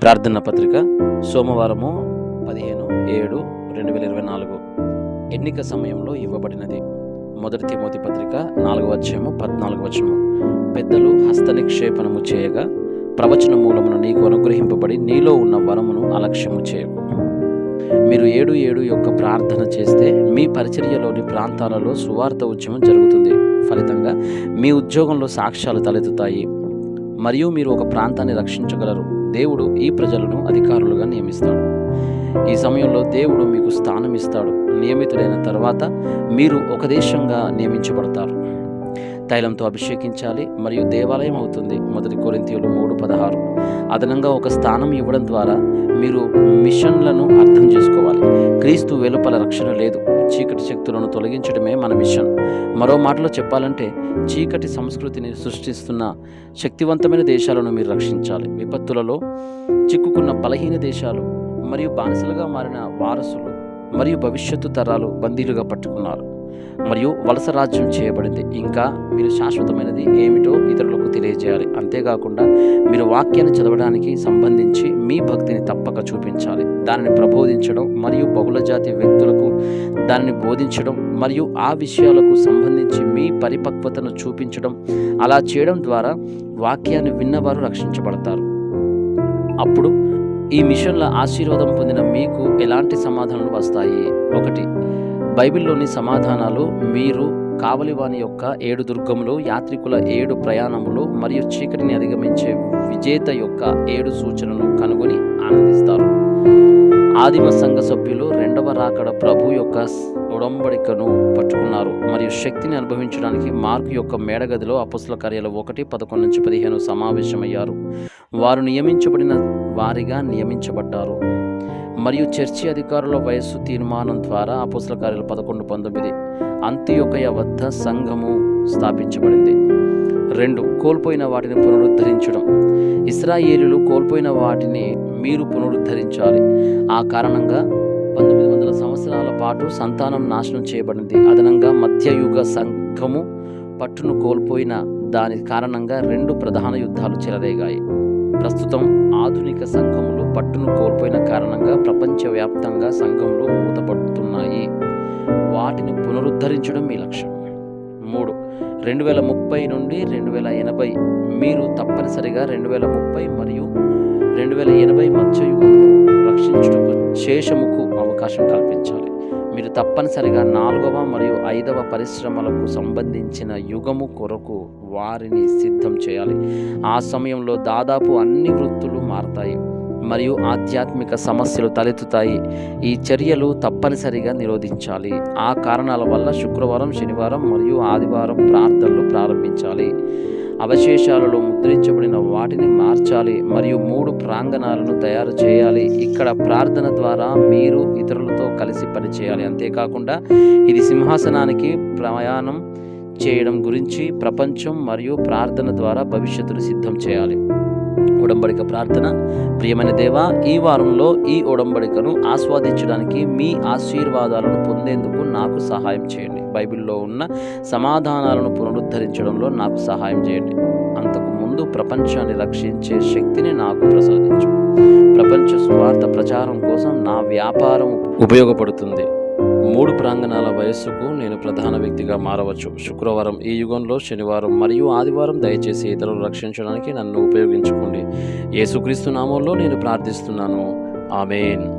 ప్రార్థన పత్రిక సోమవారము పదిహేను ఏడు రెండు వేల ఇరవై నాలుగు. ఎన్నిక సమయంలో ఇవ్వబడినది. మొదటి తిమోతి పత్రిక నాలుగు వచ్చము పద్నాలుగు వచ్చము పెద్దలు హస్త నిక్షేపణము చేయగా ప్రవచన మూలమును నీకు అనుగ్రహింపబడి నీలో ఉన్న వరమును అలక్ష్యము చేయకు. మీరు ఏడు ఏడు యొక్క ప్రార్థన చేస్తే మీ పరిచర్యలోని ప్రాంతాలలో సువార్త ఉద్యమం జరుగుతుంది. ఫలితంగా మీ ఉద్యోగంలో సాక్ష్యాలు తలెత్తుతాయి. మరియు మీరు ఒక ప్రాంతాన్ని రక్షించగలరు. దేవుడు ఈ ప్రజలను అధికారులుగా నియమిస్తాడు. ఈ సమయంలో దేవుడు మీకు స్థానం ఇస్తాడు. నియమితుడైన తర్వాత మీరు ఒక దేశంగా నియమించబడతారు. తైలంతో అభిషేకించాలి మరియు దేవాలయం అవుతుంది. మొదటి కొరింతీయులు మూడు పదహారు. అదనంగా ఒక స్థానం ఇవ్వడం ద్వారా మీరు మిషన్లను అర్థం చేసుకోవాలి. క్రీస్తు వెలుపల రక్షణ లేదు. చీకటి శక్తులను తొలగించడమే మన మిషన్. మరో మాటలో చెప్పాలంటే చీకటి సంస్కృతిని సృష్టిస్తున్న శక్తివంతమైన దేశాలను మీరు రక్షించాలి. విపత్తులలో చిక్కుకున్న బలహీన దేశాలు మరియు బానిసలుగా మారిన వారసులు మరియు భవిష్యత్తు తరాలు బందీలుగా పట్టుకున్నారు. మరియు వలస రాజ్యం చేయబడింది. ఇంకా మీరు శాశ్వతమైనది ఏమిటో ఇతరులకు తెలియజేయాలి. అంతేకాకుండా మీరు వాక్యాన్ని చదవడానికి సంబంధించి మీ భక్తిని తప్పక చూపించాలి. దానిని ప్రబోధించడం మరియు బహుళజాతి వ్యక్తులకు దానిని బోధించడం మరియు ఆ విషయాలకు సంబంధించి మీ పరిపక్వతను చూపించడం అలా చేయడం ద్వారా వాక్యాన్ని విన్నవారు రక్షించబడతారు. అప్పుడు ఈ మిషన్ల ఆశీర్వాదం పొందిన మీకు ఎలాంటి సమాధానాలు వస్తాయి? ఒకటి బైబిల్లోని సమాధానాలు మీరు కావలివాని యొక్క ఏడు దుర్గములు యాత్రికుల ఏడు ప్రయాణములు మరియు చీకటిని అధిగమించే విజేత యొక్క ఏడు సూచనలు కనుగొని ఆనందిస్తారు. ఆదిమ సంఘ సభ్యులు రెండవ రాకడ ప్రభు యొక్క ఉడంబడికను పట్టుకున్నారు మరియు శక్తిని అనుభవించడానికి మార్కు యొక్క మేడగదిలో అపసుల కార్యాలు ఒకటి పదకొండు నుంచి పదిహేను సమావేశమయ్యారు. వారు నియమించబడిన వారిగా నియమించబడ్డారు. మరియు చర్చి అధికారుల వయస్సు తీర్మానం ద్వారా అపోసల కార్యాలు పదకొండు పంతొమ్మిది అంత్యొకయ వద్ద సంఘము స్థాపించబడింది. రెండు కోల్పోయిన వాటిని పునరుద్ధరించడం. ఇస్రాయేలీలు కోల్పోయిన వాటిని మీరు పునరుద్ధరించాలి. ఆ కారణంగా పంతొమ్మిది వందల సంవత్సరాల పాటు సంతానం నాశనం చేయబడింది. అదనంగా మధ్యయుగ సంఘము పట్టును కోల్పోయిన దాని కారణంగా రెండు ప్రధాన యుద్ధాలు చెలరేగాయి. ప్రస్తుతం ఆధునిక సంఘము పట్టును కోల్పోయిన కారణంగా ప్రపంచవ్యాప్తంగా సంఘములు మూతపడుతున్నాయి వాటిని పునరుద్ధరించడం మీ లక్ష్యం. మూడు రెండు వేల ముప్పై నుండి రెండు వేల ఎనభై మీరు తప్పనిసరిగా రెండు వేల ముప్పై మరియు రెండు వేల ఎనభై మధ్య రక్షించుటకు శేషముకు అవకాశం కల్పించాలి. మీరు తప్పనిసరిగా నాలుగవ మరియు ఐదవ పరిశ్రమలకు సంబంధించిన యుగము కొరకు వారిని సిద్ధం చేయాలి. ఆ సమయంలో దాదాపు అన్ని వృత్తులు మారతాయి. మరియు ఆధ్యాత్మిక సమస్యలు తలెత్తుతాయి. ఈ చర్యలు తప్పనిసరిగా నిరోధించాలి. ఆ కారణాల వల్ల శుక్రవారం శనివారం మరియు ఆదివారం ప్రార్థనలు ప్రారంభించాలి. అవశేషాలలో ముద్రించబడిన వాటిని మార్చాలి మరియు మూడు ప్రాంగణాలను తయారు చేయాలి. ఇక్కడ ప్రార్థన ద్వారా మీరు ఇతరులతో కలిసి పనిచేయాలి అంతేకాకుండా ఇది సింహాసనానికి ప్రయాణం చేయడం గురించి ప్రపంచం మరియు ప్రార్థన ద్వారా భవిష్యత్తును సిద్ధం చేయాలి. ఉడంబడిక ప్రార్థన. ప్రియమైన దేవా ఈ వారంలో ఈ ఉడంబడికను ఆస్వాదించడానికి మీ ఆశీర్వాదాలను పొందేందుకు నాకు సహాయం చేయండి. బైబిల్లో ఉన్న సమాధానాలను పునరుద్ధరించడంలో నాకు సహాయం చేయండి. అంతకు ముందు ప్రపంచాన్ని రక్షించే శక్తిని నాకు ప్రసాదించు. ప్రపంచ స్వార్థ ప్రచారం కోసం నా వ్యాపారం ఉపయోగపడుతుంది. మూడు ప్రాంగణాల వయస్సుకు నేను ప్రధాన వ్యక్తిగా మారవచ్చు. శుక్రవారం ఈ యుగంలో శనివారం మరియు ఆదివారం దయచేసి ఇతరులు రక్షించడానికి నన్ను ఉపయోగించుకోండి. యేసుక్రీస్తు నామంలో నేను ప్రార్థిస్తున్నాను. ఆమెన్.